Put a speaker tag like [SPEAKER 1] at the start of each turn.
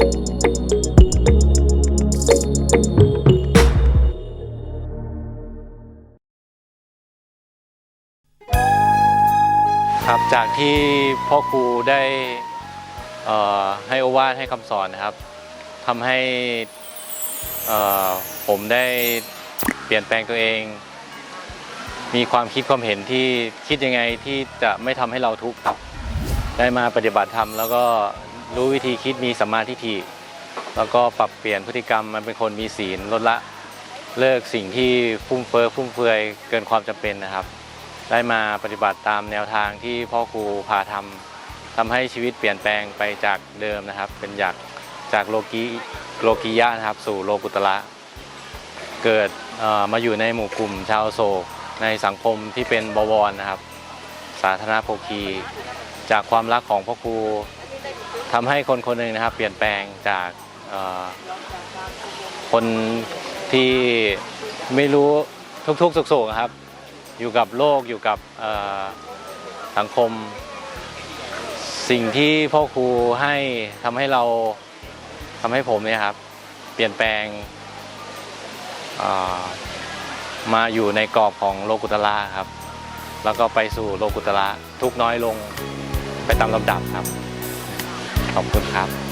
[SPEAKER 1] ครับจากที่พ่อครูได้ให้อวาทให้คำสอนนะครับทำให้ผมได้เปลี่ยนแปลงตัวเอง มีความคิดความเห็นที่คิดยังไงที่จะไม่ทำให้เราทุกข์ครับ ได้มาปฏิบัติธรรมแล้วก็ รู้วิธีคิดมีสัมมาทิฏฐิแล้วก็ปรับเปลี่ยนพฤติกรรมมันเป็นคนมีศีลลดละเลิกสิ่งที่ฟุ่มเฟือยฟุ่มเฟือยเกินความจำเป็นนะครับ ได้มาปฏิบัติตามแนวทางที่พ่อครูพาทำทำให้ชีวิตเปลี่ยนแปลงไปจากเดิมนะครับ เป็นจากจากโลกีโลกียะนะครับ สู่โลกุตระเกิดมาอยู่ในหมู่กลุ่มชาวโศกในสังคมที่เป็นบวรนะครับ สาธารณโภคี จากความรักของพ่อครู ทำให้คนคนหนึ่งนะครับ เปลี่ยนแปลงจากคนที่ไม่รู้ทุกๆสุขๆครับ อยู่กับโลกอยู่กับสังคม สิ่งที่พ่อครูให้ทำให้เราทำให้ผมเนี่ยครับ เปลี่ยนแปลงมาอยู่ในกรอบของโลกุตละครับ แล้วก็ไปสู่โลกุตระทุกน้อยลงไปตามลำดับครับ ขอบคุณครับ